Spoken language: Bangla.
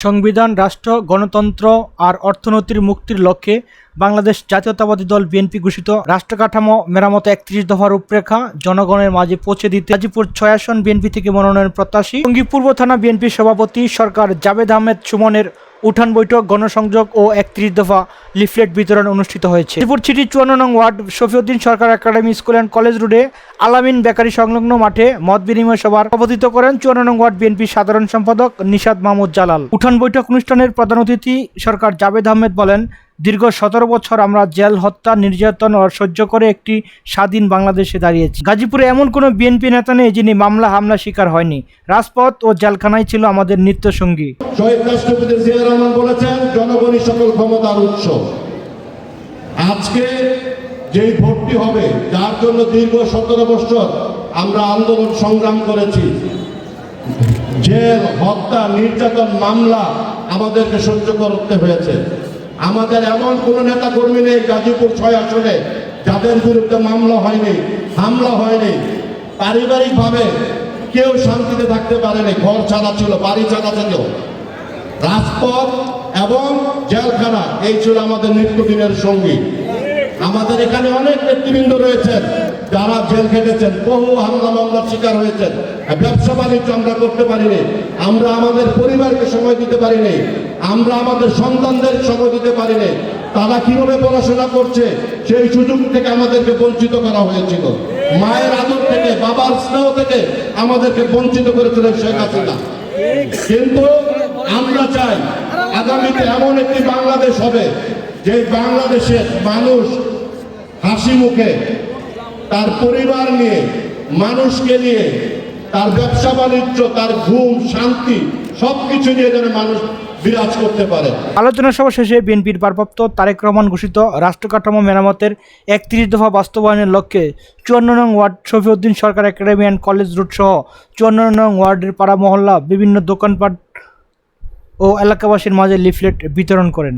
সংবিধান, রাষ্ট্র, গণতন্ত্র আর অর্থনীতির মুক্তির লক্ষ্যে বাংলাদেশ জাতীয়তাবাদী দল বিএনপি ঘোষিত রাষ্ট্র কাঠামো মেরামত একত্রিশ দফা রূপরেখা জনগণের মাঝে পৌঁছে দিতে গাজীপুর ছয় আসন বিএনপি থেকে মনোনয়ন প্রত্যাশী। টঙ্গী পূর্ব থানা বিএনপি সভাপতি সরকার জাভেদ আহমেদ সুমনের উঠান বৈঠক, গণসংযোগ ও একত্রিশ দফা লিফলেট বিতরণ অনুষ্ঠিত হয়েছে। গাজীপুর সিটি চুয়ান্ন নং ward, Shafiuddin Sarkar academy school and college রোডে আলামিন বেকারি সংলগ্ন মাঠে মত বিনিময় সভার সভাপতিত্ব করেন চুয়ান্ন নং ওয়ার্ড বিএনপি সাধারণ সম্পাদক নিশাদ মাহমুদ জালাল। উঠান বৈঠক অনুষ্ঠানের প্রধান অতিথি সরকার জাভেদ আহমেদ বলেন দীর্ঘ সতেরো বছর আমরা জেল, হত্যা, নির্যাতন সহ্য করে একটি স্বাধীন বাংলাদেশে দাঁড়িয়েছি। গাজীপুরে এমন কোনো বিএনপি নেতা নেই যিনি মামলা, হামলা শিকার হয়নি। রাজপথ ও জেলখানাই ছিল আমাদের নিত্য সঙ্গী শহীদ রাষ্ট্রপতি জিয়া রহমান বলেছেন, জনগণই সকল ক্ষমতার উৎস। আজকে যেই ভোটটি হবে, যার জন্য দীর্ঘ সতেরো বছর আমরা আন্দোলন সংগ্রাম করেছি, জেল, হত্যা, নির্যাতন, মামলা আমাদেরকে সহ্য করতে হয়েছে। আমাদের এমন কোনো নেতা কর্মী নেই গাজীপুর ছয় আসনে যাদের বিরুদ্ধে মামলা হয়নি, হামলা হয়নি। পারিবারিকভাবে কেউ শান্তিতে থাকতে পারেনি, ঘর ছাড়া ছিল, বাড়ি ছাড়া ছিল। রাজপথ এবং জেলখানা, এই ছিল আমাদের নিত্যদিনের সঙ্গী। আমাদের এখানে অনেক নেতৃবৃন্দ রয়েছেন, যারা জেল খেটেছেন, বহু হামলা মামলার শিকার হয়েছেন। ব্যবসা বাণিজ্য আমরা করতে পারিনি, আমরা আমাদের পরিবারকে সময় দিতে পারিনি। আমরা আমাদের সন্তানদের সময় দিতে পারিনি। তারা কীভাবে পড়াশোনা করছে, সেই সুযোগ থেকে আমাদেরকে বঞ্চিত করা হয়েছিল। মায়ের আদর থেকে, বাবার স্নেহ থেকে আমাদেরকে বঞ্চিত করেছিলেন শেখ হাসিনা। কিন্তু আমরা চাই আগামীতে এমন একটি বাংলাদেশ হবে, যে বাংলাদেশের মানুষ হাসি মুখে তার পরিবার নিয়ে, মানুষকে নিয়ে, তার ব্যবসা বাণিজ্য তার ঘুম, শান্তি, সবকিছু নিয়ে যেন মানুষ বিরাজ করতে পারে। আলোচনা সভা শেষে বিএনপির ভারপ্রাপ্ত তারেক রহমান ঘোষিত রাষ্ট্র কাঠামো মেরামতের একত্রিশ দফা বাস্তবায়নের লক্ষ্যে চুয়ান্ন নং ward Shafiuddin Sarkar academy and college road সহ চুয়ান্ন নং ওয়ার্ডের পাড়া মহল্লা বিভিন্ন দোকানপাট ও এলাকাবাসীর মাঝে লিফলেট বিতরণ করেন।